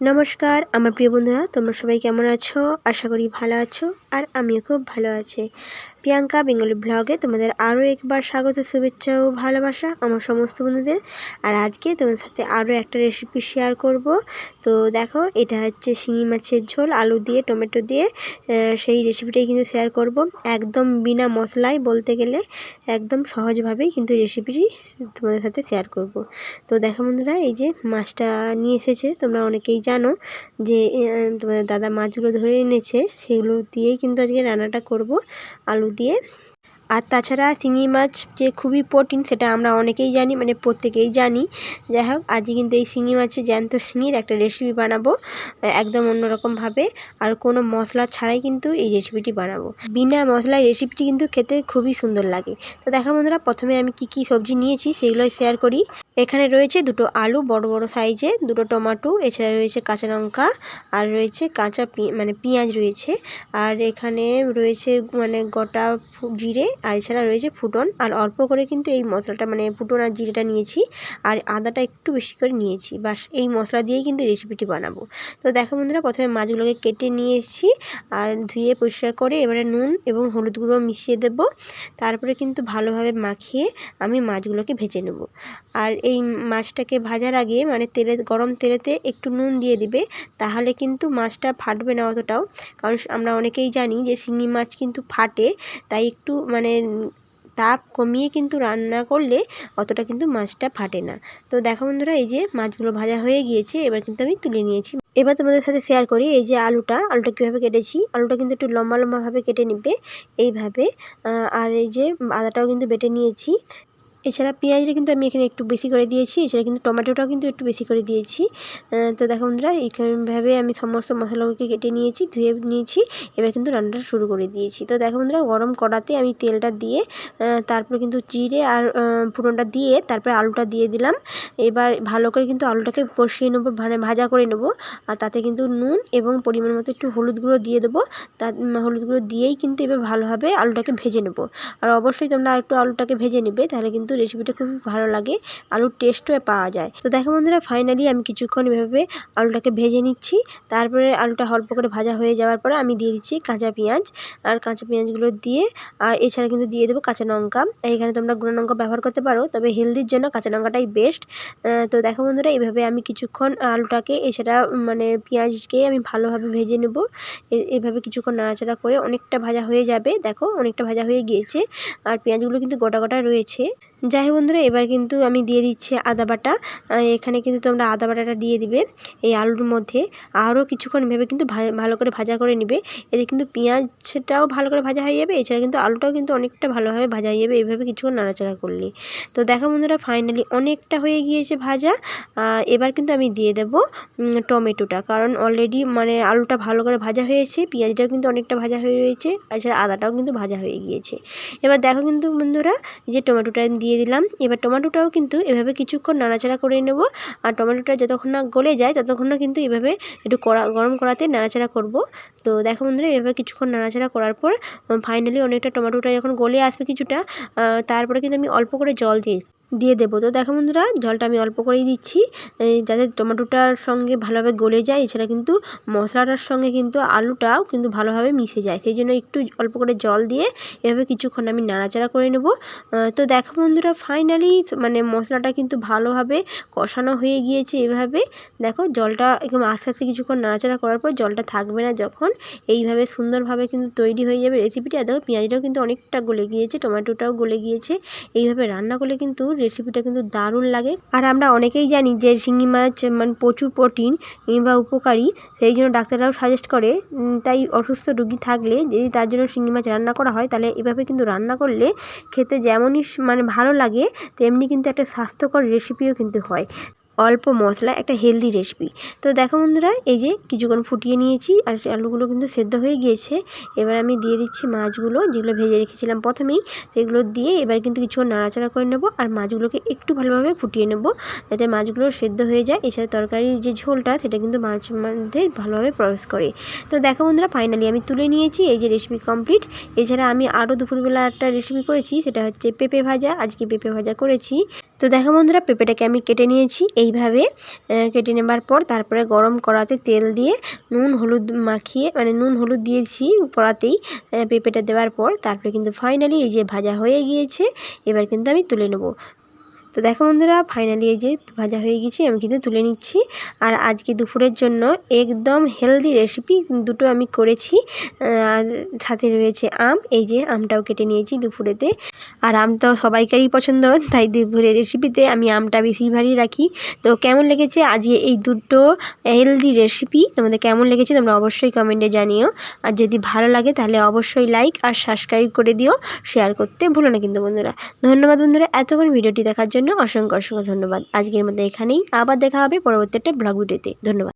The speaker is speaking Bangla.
নমস্কার, আমার প্রিয় বন্ধুরা, তোমরা সবাই কেমন আছো? আশা করি ভালো আছো, আর আমিও খুব ভালো আছি। প্রিয়াঙ্কা, বেঙ্গলি ব্লগে তোমাদের আরও একবার স্বাগত, শুভেচ্ছা ও ভালোবাসা আমার সমস্ত বন্ধুদের। আর আজকে তোমাদের সাথে আরও একটা রেসিপি শেয়ার করব। তো দেখো, এটা হচ্ছে শিঙি মাছের ঝোল, আলু দিয়ে, টমেটো দিয়ে সেই রেসিপিটাই কিন্তু শেয়ার করব। একদম বিনা মশলায় বলতে গেলে একদম সহজভাবেই কিন্তু রেসিপিটি তোমাদের সাথে শেয়ার করব। তো দেখো বন্ধুরা, এই যে মাছটা নিয়ে এসেছে, তোমরা অনেকেই জানো যে তোমাদের দাদা মাছগুলো ধরে এনেছে, সেগুলো দিয়েই কিন্তু আজকে রান্নাটা করব। আলু দিয়ে আর তাছাড়া শিঙি মাছ যে খুবই প্রোটিন সেটা আমরা অনেকেই জানি মানে প্রত্যেকেই জানি। যাই হোক, আজকে কিন্তু এই শিঙি মাছের জ্যান্ত শিঙির একটা রেসিপি বানাবো, একদম অন্যরকমভাবে। আর কোনো মশলা ছাড়াই কিন্তু এই রেসিপিটি বানাবো। বিনা মশলায় রেসিপিটি কিন্তু খেতে খুবই সুন্দর লাগে। তো দেখা বন্ধুরা, প্রথমে আমি কি কি সবজি নিয়েছি সেগুলোই শেয়ার করি। এখানে রয়েছে দুটো আলু, বড় বড় সাইজে দুটো টমাটো এছাড়া রয়েছে কাঁচা লঙ্কা, আর রয়েছে কাঁচা মানে পেঁয়াজ রয়েছে। আর এখানে রয়েছে মানে গোটা জিরে আর এছাড়া রয়েছে ফুটন, আর অল্প করে কিন্তু এই মশলাটা মানে ফুটন আর জিরেটা নিয়েছি, আর আদাটা একটু বেশি করে নিয়েছি। বাস এই মশলা দিয়েই কিন্তু রেসিপিটি বানাবো। তো দেখো বন্ধুরা, প্রথমে মাছগুলোকে কেটে নিয়ে এসেছি, আর ধুয়ে পরিষ্কার করে এবারে নুন এবং হলুদ গুঁড়ো মিশিয়ে দেব। তারপরে কিন্তু ভালোভাবে মাখিয়ে আমি মাছগুলোকে ভেজে নেব। আর এই মাছটাকে ভাজার আগে মানে তেলে, গরম তেলেতে একটু নুন দিয়ে দিবে, তাহলে কিন্তু মাছটা ফাটবে না অতটাও। কারণ আমরা অনেকেই জানি যে, শিঙি মাছ কিন্তু ফাটে, তাই একটু মানে তাপ কমিয়ে কিন্তু রান্না করলে অতটা কিন্তু মাছটা ফাটে না। তো দেখো বন্ধুরা, এই যে মাছগুলো ভাজা হয়ে গিয়েছে, এবার কিন্তু আমি তুলে নিয়েছি। এবার তোমাদের সাথে শেয়ার করি এই যে আলুটা আলুটা কীভাবে কেটেছি। আলুটা কিন্তু একটু লম্বা লম্বাভাবে কেটে নিবে। এইভাবে আর এই যে আদাটাও কিন্তু বেটে নিয়েছি। এছাড়া পেঁয়াজটা কিন্তু আমি এখানে একটু বেশি করে দিয়েছি, এছাড়া কিন্তু টমেটোটাও কিন্তু একটু বেশি করে দিয়েছি। তো দেখো বন্ধুরা, এইখানভাবে আমি সমস্ত মশলাগুলোকে কেটে নিয়েছি, ধুয়ে নিয়েছি, এবার কিন্তু রান্নাটা শুরু করে দিয়েছি। তো দেখো বন্ধুরা, গরম কড়াতে আমি তেলটা দিয়ে তারপরে কিন্তু জিরে আর ফুটনটা দিয়ে তারপরে আলুটা দিয়ে দিলাম। এবার ভালো করে কিন্তু আলুটাকে কষিয়ে নেব মানে ভাজা করে নেব, আর তাতে কিন্তু নুন এবং পরিমাণ মতো একটু হলুদ গুঁড়ো দিয়ে দেবো। তার হলুদ গুঁড়ো দিয়েই কিন্তু এবার ভালোভাবে আলুটাকে ভেজে নেব। আর অবশ্যই তোমরা একটু আলুটাকে ভেজে নেবে, তাহলে কিন্তু রেসিপিটা খুবই ভালো লাগে। আলুর টেস্টও পাওয়া যায়। তো দেখো বন্ধুরা ফাইনালি আমি কিছুক্ষণ এভাবে আলুটাকে ভেজে নিচ্ছি। তারপরে আলুটা অল্প করে ভাজা হয়ে যাওয়ার পরে আমি দিয়ে দিচ্ছি কাঁচা পেঁয়াজ। আর কাঁচা পেঁয়াজগুলো দিয়ে, আর এছাড়া কিন্তু দিয়ে দেবো কাঁচা লঙ্কা। এখানে তোমরা গুঁড়ো লঙ্কা ব্যবহার করতে পারো, তবে হেলদির জন্য কাঁচা লঙ্কাটাই বেস্ট তো দেখো বন্ধুরা এইভাবে আমি কিছুক্ষণ আলুটাকে, এছাড়া মানে পেঁয়াজকে আমি ভালোভাবে ভেজে নেব। এভাবে কিছুক্ষণ নাড়াচাড়া করে অনেকটা ভাজা হয়ে যাবে। দেখো অনেকটা ভাজা হয়ে গিয়েছে। আর পেঁয়াজগুলো কিন্তু গোটা গোটা রয়েছে। যাই হোক বন্ধুরা, এবার কিন্তু আমি দিয়ে দিচ্ছি আদা বাটা। এখানে কিন্তু তোমরা আদা বাটাটা দিয়ে দিবে এই আলুর মধ্যে। আরও কিছুক্ষণ ভেবে কিন্তু ভালো করে ভাজা করে নিবে। এতে কিন্তু পেঁয়াজটাও ভালো করে ভাজা হয়ে যাবে, এছাড়া কিন্তু আলুটাও কিন্তু অনেকটা ভালোভাবে ভাজা হয়ে যাবে, এইভাবে কিছুক্ষণ নাড়াচাড়া করলে। তো দেখো বন্ধুরা ফাইনালি অনেকটা হয়ে গিয়েছে ভাজা। এবার কিন্তু আমি দিয়ে দেব টমেটোটা। কারণ অলরেডি মানে আলুটা ভালো করে ভাজা হয়েছে, পেঁয়াজটাও কিন্তু অনেকটা ভাজা হয়ে রয়েছে, এছাড়া আদাটাও কিন্তু ভাজা হয়ে গিয়েছে। এবার দেখো কিন্তু বন্ধুরা যে টমেটোটা দিয়ে দিয়ে দিলাম। এবার টমেটোটাও কিন্তু এভাবে কিছুক্ষণ নাড়াচাড়া করে নেব। আর টমেটোটা যতক্ষণ না গলে যায়, ততক্ষণ না কিন্তু এভাবে একটু কড়া, গরম করাতে নাড়াচাড়া করব। তো দেখো বন্ধুরা, এভাবে কিছুক্ষণ নাড়াচাড়া করার পর ফাইনালি অনেকটা টমেটোটা যখন গলে আসবে কিছুটা তারপরে কিন্তু আমি অল্প করে জল দিই দিয়ে দেবো। তো দেখো বন্ধুরা, জলটা আমি অল্প করেই দিচ্ছি। যাতে টমেটোটার সঙ্গে ভালোভাবে গলে যায়, এছাড়া কিন্তু মশলাটার সঙ্গে কিন্তু আলুটাও কিন্তু ভালোভাবে মিশে যায়। সেই জন্য একটু অল্প করে জল দিয়ে এভাবে কিছুক্ষণ আমি নাড়াচাড়া করে নেব। তো দেখো বন্ধুরা ফাইনালি মানে মশলাটা কিন্তু ভালোভাবে কষানো হয়ে গিয়েছে এভাবে। দেখো, জলটা একদম আস্তে আস্তে কিছুক্ষণ নাড়াচাড়া করার পর জলটা থাকবে না যখন। এইভাবে সুন্দরভাবে কিন্তু তৈরি হয়ে যাবে রেসিপিটা দেখো, পেঁয়াজটাও কিন্তু অনেকটা গলে গিয়েছে, টমেটোটাও গলে গিয়েছে। এইভাবে রান্না করলে কিন্তু রেসিপিটা কিন্তু দারুণ লাগে। আর আমরা অনেকেই জানি যে শিঙি মাছ মানে প্রচুর প্রোটিন কিংবা উপকারী, সেই জন্য ডাক্তাররাও সাজেস্ট করে তাই অসুস্থ রুগী থাকলে যদি তার জন্য শিঙি মাছ রান্না করা হয়, তাহলে এভাবে কিন্তু রান্না করলে খেতে যেমনই মানে ভালো লাগে, তেমনি কিন্তু একটা স্বাস্থ্যকর রেসিপিও কিন্তু হয়। অল্প মশলা, একটা হেলদি রেসিপি তো দেখো বন্ধুরা, এই যে কিছুক্ষণ ফুটিয়ে নিয়েছি আর আলুগুলো কিন্তু সেদ্ধ হয়ে গিয়েছে। এবার আমি দিয়ে দিচ্ছি মাছগুলো, যেগুলো ভেজে রেখেছিলাম প্রথমেই। সেগুলো দিয়ে এবার কিন্তু কিছুক্ষণ নাড়াচাড়া করে নেব আর মাছগুলোকে একটু ভালোভাবে ফুটিয়ে নেব যাতে মাছগুলো সেদ্ধ হয়ে যায়। এছাড়া তরকারির যে ঝোলটা, সেটা কিন্তু মাছ মধ্যে ভালোভাবে প্রবেশ করে। তো দেখো বন্ধুরা ফাইনালি আমি তুলে নিয়েছি এই যে রেসিপি কমপ্লিট এছাড়া আমি আরও দুপুরবেলা একটা রেসিপি করেছি, সেটা হচ্ছে পেঁপে ভাজা। আজকে পেঁপে ভাজা করেছি। তো দেখো বন্ধুরা, পেঁপেটাকে আমি কেটে নিয়েছি। এইভাবে কেটে নেবার পর তারপরে গরম করাতে তেল দিয়ে নুন, হলুদ মাখিয়ে মানে নুন, হলুদ দিয়েছি কড়াতেই পেঁপেটা দেওয়ার পর তারপরে কিন্তু ফাইনালি এই যে ভাজা হয়ে গিয়েছে, এবার কিন্তু আমি তুলে নেব। তো দেখো বন্ধুরা ফাইনালি এই যে ভাজা হয়ে গেছে, আমি কিন্তু তুলে নিচ্ছি। আর আজকে দুপুরের জন্য একদম হেলদি রেসিপি দুটো আমি করেছি। আর সাথে রয়েছে আম, এই যে আমটাও কেটে নিয়েছি দুপুরেতে। আর আম তো সবাইকারই পছন্দ, তাই দুপুরের রেসিপিতে আমি আমটা বেশি ভারী রাখি। তো কেমন লেগেছে আজকে এই দুটো হেলদি রেসিপি তোমাদের কেমন লেগেছে তোমরা অবশ্যই কমেন্টে জানিও। আর যদি ভালো লাগে তাহলে অবশ্যই লাইক আর সাবস্ক্রাইব করে দিও। শেয়ার করতে ভুলো না কিন্তু বন্ধুরা। ধন্যবাদ বন্ধুরা, এতক্ষণ ভিডিওটি দেখার জন্য অসংখ্য অসংখ্য ধন্যবাদ। আজকের মতো এখানেই আবার দেখা হবে পরবর্তী একটা ব্লগ ভিডিওতে। ধন্যবাদ।